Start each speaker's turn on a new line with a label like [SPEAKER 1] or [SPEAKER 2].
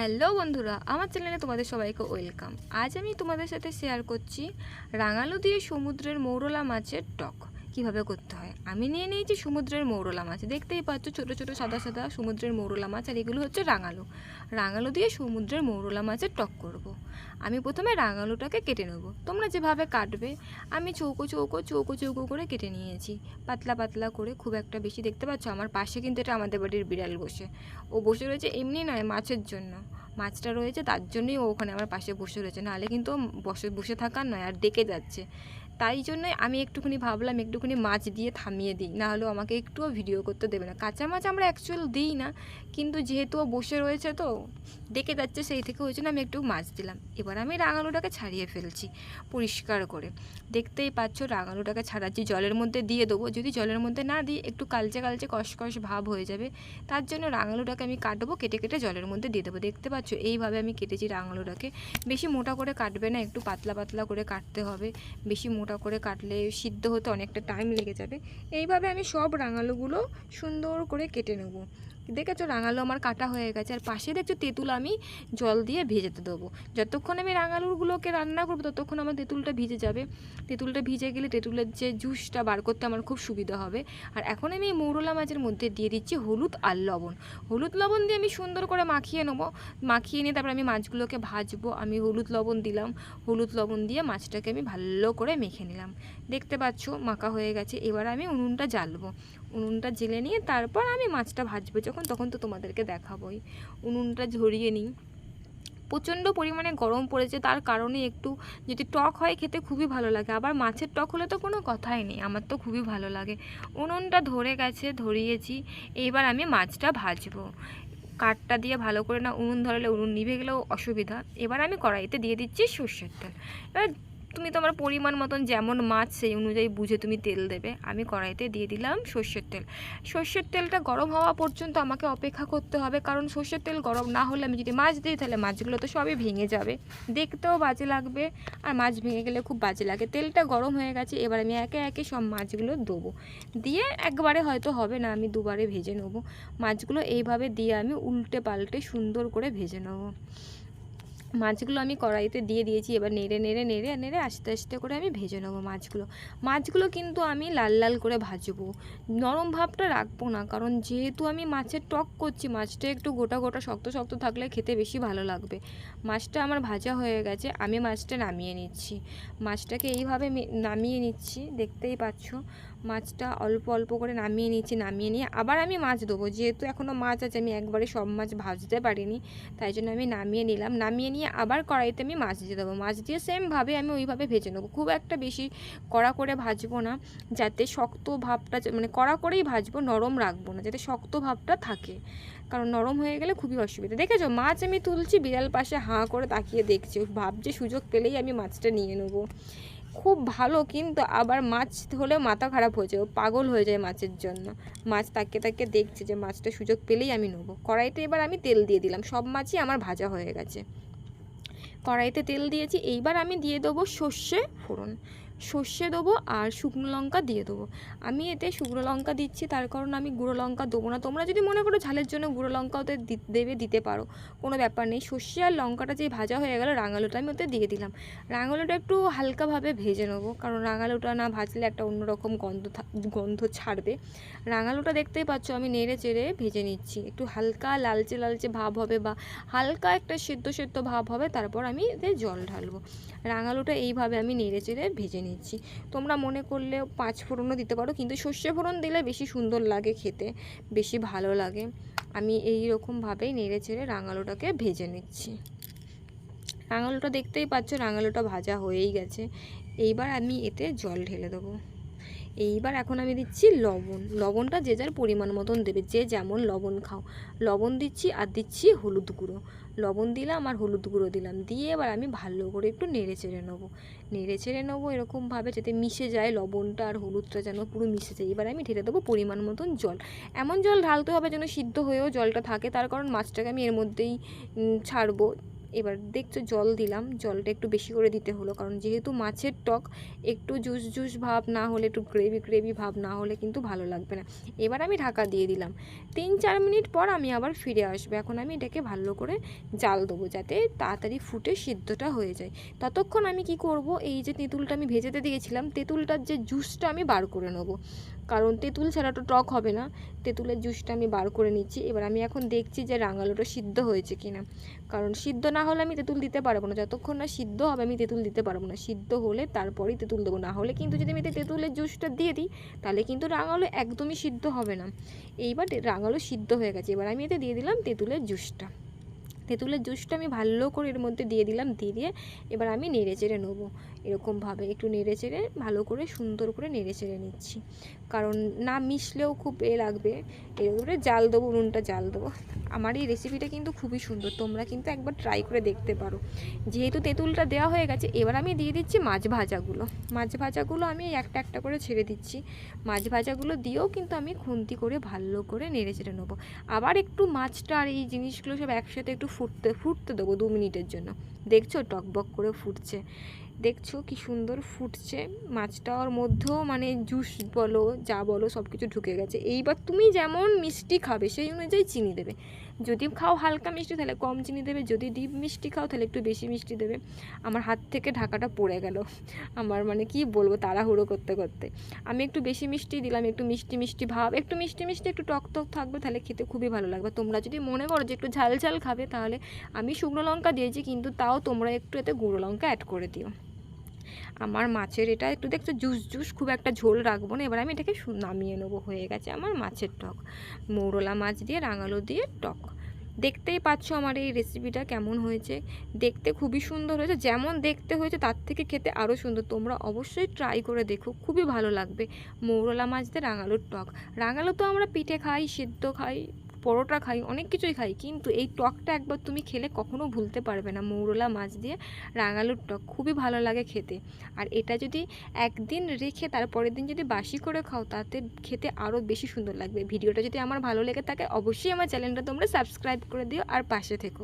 [SPEAKER 1] Hello বন্ধুরা, আমার চ্যানেলে তোমাদের সবাইকে ওয়েলকাম। আজ আমি তোমাদের সাথে শেয়ার করছি রাঙালু দিয়ে সমুদ্রের মৌরলা মাছের টক। কীভাবে করতে হয়? আমি নিয়ে নিয়েছি সমুদ্রের মৌরলা মাছ। দেখতেই পাচ্ছ ছোটো ছোটো, সাদা সাদা সমুদ্রের মৌরলা মাছ আর এগুলো হচ্ছে রাঙালু। রাঙালু দিয়ে সমুদ্রের মৌরলা মাছের টক করব। আমি প্রথমে রাঙালুটাকে কেটে নেব। তোমরা যেভাবে কাটবে, আমি চৌকো চৌকো চৌকো চৌকো করে কেটে নিয়েছি। পাতলা পাতলা করে খুব একটা বেশি দেখতে পাচ্ছ? আমার পাশে কিন্তু এটা আমাদের বাড়ির বিড়াল বসে। ও বসে রয়েছে এমনি নয়, মাছের জন্য। মাছটা রয়েছে তার জন্যই ও ওখানে আমার পাশে বসে রয়েছে। নাহলে কিন্তু বসে বসে থাকার নয়, আর ডেকে যাচ্ছে। তাই জন্যই আমি একটুখানি ভাবলাম, একটুখানি মাছ দিয়ে থামিয়ে দিই। না হলেও আমাকে একটুও ভিডিও করতে দেবে না। কাঁচা মাছ আমরা অ্যাকচুয়াল দিই না, কিন্তু যেহেতু ও বসে রয়েছে তো, ডেকে যাচ্ছে সেই থেকে ওই জন্য আমি একটু মাছ দিলাম। এবার আমি রাঙালুটাকে ছাড়িয়ে ফেলছি পরিষ্কার করে। দেখতেই পাচ্ছ রাঙালুটাকে ছাড়াচ্ছি, জলের মধ্যে দিয়ে দেবো। যদি জলের মধ্যে না দিই, একটু কালচে কালচে কষকষ ভাব হয়ে যাবে। তার জন্য রাঙালুটাকে আমি কাটবো, কেটে কেটে জলের মধ্যে দিয়ে দেবো। দেখতে পাচ্ছ এইভাবে আমি কেটেছি রাঙালুটাকে। বেশি মোটা করে কাটবে না, একটু পাতলা পাতলা করে কাটতে হবে। বেশি মোটা করে কাটলে সিদ্ধ হতে অনেকটা টাইম লেগে যাবে। এইভাবে আমি সব রাঙালোগুলো সুন্দর করে কেটে নেব। দেখেছ, রাঙালু আমার কাটা হয়ে গেছে। আর পাশে দেখছ, তেঁতুল আমি জল দিয়ে ভেজেতে দেবো। যতক্ষণ আমি রাঙালুরগুলোকে রান্না করব, ততক্ষণ আমার তেঁতুলটা ভিজে যাবে। তেঁতুলটা ভিজে গেলে তেঁতুলের যে জুসটা বার করতে আমার খুব সুবিধা হবে। আর এখন আমি মৌরলা মাছের মধ্যে দিয়ে দিচ্ছি হলুদ আর লবণ। হলুদ লবণ দিয়ে আমি সুন্দর করে মাখিয়ে নেব। মাখিয়ে নিয়ে তারপর আমি মাছগুলোকে ভাজবো। আমি হলুদ লবণ দিলাম। হলুদ লবণ দিয়ে মাছটাকে আমি ভালো করে মেখে নিলাম। দেখতে পাচ্ছ, মাখা হয়ে গেছে। এবার আমি উনুনটা জ্বালবো। উনুনটা জেলে নিয়ে তারপর আমি মাছটা ভাজবো। যখন তখন তো তোমাদেরকে দেখাবোই। উনুনটা ঝরিয়ে নিই। প্রচণ্ড পরিমাণে গরম পড়েছে, তার কারণে একটু যদি টক হয় খেতে খুবই ভালো লাগে। আবার মাছের টক হলে তো কোনো কথাই নেই, আমার তো খুবই ভালো লাগে। উনুনটা ধরে গেছে, ধরিয়েছি, এইবার আমি মাছটা ভাজবো। কাঠটা দিয়ে ভালো করে না, উনুন ধরালে উনুন নিভে গেলেও অসুবিধা। এবার আমি কড়াইতে দিয়ে দিচ্ছি সর্ষের তেল। এবার তুমি তোমার পরিমাণ মতন যেমন মাছ সেই অনুযায়ী বুঝে তুমি তেল দেবে। আমি কড়াইতে দিয়ে দিলাম সর্ষের তেল। সর্ষের তেলটা গরম হওয়া পর্যন্ত আমাকে অপেক্ষা করতে হবে, কারণ সর্ষের তেল গরম না হলে আমি যদি মাছ দিই তাহলে মাছগুলো তো সবই ভেঙে যাবে। দেখতেও বাজে লাগবে, আর মাছ ভেঙে গেলে খুব বাজে লাগে। তেলটা গরম হয়ে গেছে, এবার আমি একে একে সব মাছগুলো দেবো। দিয়ে একবারে হয়তো হবে না, আমি দুবারে ভেজে নেব। মাছগুলো এইভাবে দিয়ে আমি উল্টে পাল্টে সুন্দর করে ভেজে নেব। মাছগুলো আমি কড়াইতে দিয়ে দিয়েছি, এবার নেড়ে নেড়ে নেড়ে নেড়ে আস্তে আস্তে করে আমি ভেজে নেব মাছগুলো। মাছগুলো কিন্তু আমি লাল লাল করে ভাজবো। নরম ভাবটা রাখব না, কারণ যেহেতু আমি মাছের টক করছি, মাছটা একটু গোটা গোটা, শক্ত শক্ত থাকলে খেতে বেশি ভালো লাগবে। মাছটা আমার ভাজা হয়ে গেছে, আমি মাছটা নামিয়ে নিচ্ছি। মাছটাকে এইভাবে নামিয়ে নিচ্ছি, দেখতেই পাচ্ছ। মাছটা অল্প অল্প করে নামিয়ে নিচ্ছি, নামিয়ে নিয়ে আবার আমি মাছ দেবো। যেহেতু এখনও মাছ আছে, আমি একবারে সব মাছ ভাজতে পারিনি, তাই জন্য আমি নামিয়ে নিলাম। নামিয়ে নিয়ে আবার কড়াইতে আমি মাছ দিয়ে দেবো। মাছ দিয়ে সেমভাবে আমি ওইভাবে ভেজে নেব। খুব একটা বেশি কড়া করে ভাজবো না, যাতে শক্ত ভাবটা মানে কড়া করেই ভাজবো, নরম রাখব না, যাতে শক্ত ভাবটা থাকে। কারণ নরম হয়ে গেলে খুবই অসুবিধা। দেখেছ? মাছ আমি তুলছি, বিড়াল পাশে হাঁ করে তাকিয়ে দেখছি। ভাবছে সুযোগ পেলেই আমি মাছটা নিয়ে নেব। খুব ভালো, কিন্তু আবার মাছ হলেও মাথা খারাপ হয়ে যায়। পাগল হয়ে যায় মাছের জন্য। মাছ তাকিয়ে তাকিয়ে দেখছে যে মাছটা সুযোগ পেলেই আমি নেব। কড়াইতে এবার আমি তেল দিয়ে দিলাম। সব মাছই আমার ভাজা হয়ে গেছে। কড়াইতে তেল দিয়েছি এইবার আমি দিয়ে দেবো সর্ষে ফোড়ন। সর্ষে দেবো আর শুকনো লঙ্কা দিয়ে দেবো। আমি এতে শুকনো লঙ্কা দিচ্ছি, তার কারণ আমি গুঁড়ো লঙ্কা দেবো না। তোমরা যদি মনে করো ঝালের জন্য গুঁড়ো লঙ্কা ওতে দেবে, দিতে পারো, কোনো ব্যাপার নেই। সর্ষে আর লঙ্কাটা যে ভাজা হয়ে গেল রাঙালুটা আমি ওতে দিয়ে দিলাম। রাঙালুটা একটু হালকাভাবে ভেজে নেব, কারণ রাঙালুটা না ভাজলে একটা অন্যরকম গন্ধ গন্ধ ছাড়বে। রাঙালুটা দেখতেই পাচ্ছ আমি নেড়ে চেড়ে ভেজে নিচ্ছি। একটু হালকা লালচে লালচে ভাব হবে বা হালকা একটা সেদ্ধ সেদ্ধ ভাব হবে, তারপর আমি এতে জল ঢালবো। রাঙালুটা এইভাবে আমি নেড়ে চেড়ে ভেজে নিচ্ছি তোমরা মনে করলে পাঁচ ফোড়নও দিতে পারো, কিন্তু সর্ষে ফোড়ন দিলে বেশি সুন্দর লাগে খেতে, বেশি ভালো লাগে। আমি এই রকমভাবেই নেড়ে চেড়ে রাঙালুটাকে ভেজে নিচ্ছি। রাঙালুটা দেখতেই পাচ্ছ, রাঙালুটা ভাজা হয়েই গেছে। এইবার আমি এতে জল ঢেলে দেবো। এইবার এখন আমি দিচ্ছি লবণ। লবণটা যে যার পরিমাণ মতন দেবে, যে যেমন লবণ খাও। লবণ দিচ্ছি আর দিচ্ছি হলুদ গুঁড়ো। লবণ দিলাম আর হলুদ গুঁড়ো দিলাম। দিয়ে এবার আমি ভালো করে একটু নেড়ে চেড়ে নেব। নেড়ে চেড়ে নেব এরকমভাবে যাতে মিশে যায় লবণটা আর হলুদটা যেন পুরো মিশে যায়। এবার আমি ঢেলে দেবো পরিমাণ মতন জল। এমন জল ঢালতে হবে যেন সিদ্ধ হয়েও জলটা থাকে। তার কারণ মাছটাকে আমি এর মধ্যেই ছাড়বো। এবার দেখছ জল দিলাম, জলটা একটু বেশি করে দিতে হলো। কারণ যেহেতু মাছের টক, একটু জুস জুস ভাব না হলে, একটু গ্রেভি গ্রেভি ভাব না হলে কিন্তু ভালো লাগবে না। এবার আমি ঢাকা দিয়ে দিলাম। তিন চার মিনিট পর আমি আবার ফিরে আসব। এখন আমি এটাকে ভালো করে জাল দেবো যাতে তাড়াতাড়ি ফুটে সিদ্ধটা হয়ে যায়। ততক্ষণ আমি কি করব? এই যে তেঁতুলটা আমি ভেজেতে দিয়েছিলাম, তেঁতুলটার যে জুসটা আমি বার করে নেব। কারণ তেঁতুল ছাড়া তো টক হবে না। তেঁতুলের জুসটা আমি বার করে নিচ্ছি। এবার আমি এখন দেখছি যে রাঙালোটা সিদ্ধ হয়েছে কিনা। কারণ সিদ্ধ না হলে আমি তেঁতুল দিতে পারব না। যতক্ষণ না সিদ্ধ হবে, আমি তেঁতুল দিতে পারব না। সিদ্ধ হলে তারপরেই তেঁতুল দেবো। না হলে কিন্তু যদি আমি তেঁতুলের জুসটা দিয়ে দিই, তাহলে কিন্তু রাঙালো একদমই সিদ্ধ হবে না। এইবার রাঙালো সিদ্ধ হয়ে গেছে। এবার আমি এতে দিয়ে দিলাম তেঁতুলের জুসটা। তেঁতুলের জুসটা আমি ভালো করে এর মধ্যে দিয়ে দিলাম, দিয়ে দিয়ে এবার আমি নেড়ে চেড়ে নেব। এরকমভাবে একটু নেড়ে চেড়ে, ভালো করে সুন্দর করে নেড়ে চেড়ে নিচ্ছি। কারণ না মিশলেও খুব এ লাগবে। এর উপরে জাল দেবো, উনুনটা জাল দেবো। আমার এই রেসিপিটা কিন্তু খুবই সুন্দর। তোমরা কিন্তু একবার ট্রাই করে দেখতে পারো। যেহেতু তেঁতুলটা দেওয়া হয়ে গেছে, এবার আমি দিয়ে দিচ্ছি মাছ ভাজাগুলো। মাছ ভাজাগুলো আমি একটা একটা করে ছেড়ে দিচ্ছি। মাছ ভাজাগুলো দিয়েও কিন্তু আমি খুন্তি করে ভালো করে নেড়ে চেড়ে নেব। আবার একটু মাছটা আর এই জিনিসগুলো সব একসাথে একটু ফুটতে ফুটতে দেবো দু মিনিটের জন্য। দেখছ? টকবক করে ফুটছে। দেখছ কি সুন্দর ফুটছে। মাছটা ওর মধ্যেও মানে জুস বলো, যা বলো সব কিছু ঢুকে গেছে। এইবার তুমি যেমন মিষ্টি খাবে, সেই অনুযায়ী চিনি দেবে। যদি খাও হালকা মিষ্টি, তাহলে কম চিনি দেবে। যদি ডিপ মিষ্টি খাও, তাহলে একটু বেশি মিষ্টি দেবে। আমার হাত থেকে ঢাকাটা পড়ে গেল। আমার মানে কি বলব, তাড়াহুড়ো করতে করতে। আমি একটু বেশি মিষ্টি দিলাম, একটু মিষ্টি মিষ্টি ভাব, একটু মিষ্টি মিষ্টি, একটু টক টক থাকবে, তাহলে খেতে খুবই ভালো লাগবে। তোমরা যদি মনে করো যে একটু ঝাল ঝাল খাবে, তাহলে আমি শুকনো লঙ্কা দিয়েছি, কিন্তু তাও তোমরা একটু এতে গুঁড়ো লঙ্কা অ্যাড করে দিও। আমার মাছের এটা একটু দেখছ জুস জুস খুব একটা ঝোল রাখব না। এবার আমি এটাকে নামিয়ে নেব হয়ে গেছে আমার মাছের টক। মৌরলা মাছ দিয়ে, রাঙালো দিয়ে টক। দেখতেই পাচ্ছ আমার এই রেসিপিটা কেমন হয়েছে। দেখতে খুবই সুন্দর হয়েছে। যেমন দেখতে হয়েছে, তার থেকে খেতে আরও সুন্দর। তোমরা অবশ্যই ট্রাই করে দেখো, খুবই ভালো লাগবে। মৌরলা মাছ দিয়ে রাঙালুর টক। রাঙালু তো আমরা পিঠে খাই, সিদ্ধ খাই। পরোটা খাই, অনেক কিছুই খাই, কিন্তু এই টকটা একবার তুমি খেলে কখনো ভুলতে পারবে না। মৌরলা মাছ দিয়ে রাঙালুর টক, খুবই ভালো লাগে খেতে। আর এটা যদি একদিন রেখে তারপরের দিন যদি বাসি করে খাও, তাতে খেতে আরও বেশি সুন্দর লাগবে। ভিডিওটা যদি আমার ভালো লেগে থাকে, অবশ্যই আমার চ্যানেলটা তোমরা সাবস্ক্রাইব করে দিও আর পাশে থেকো।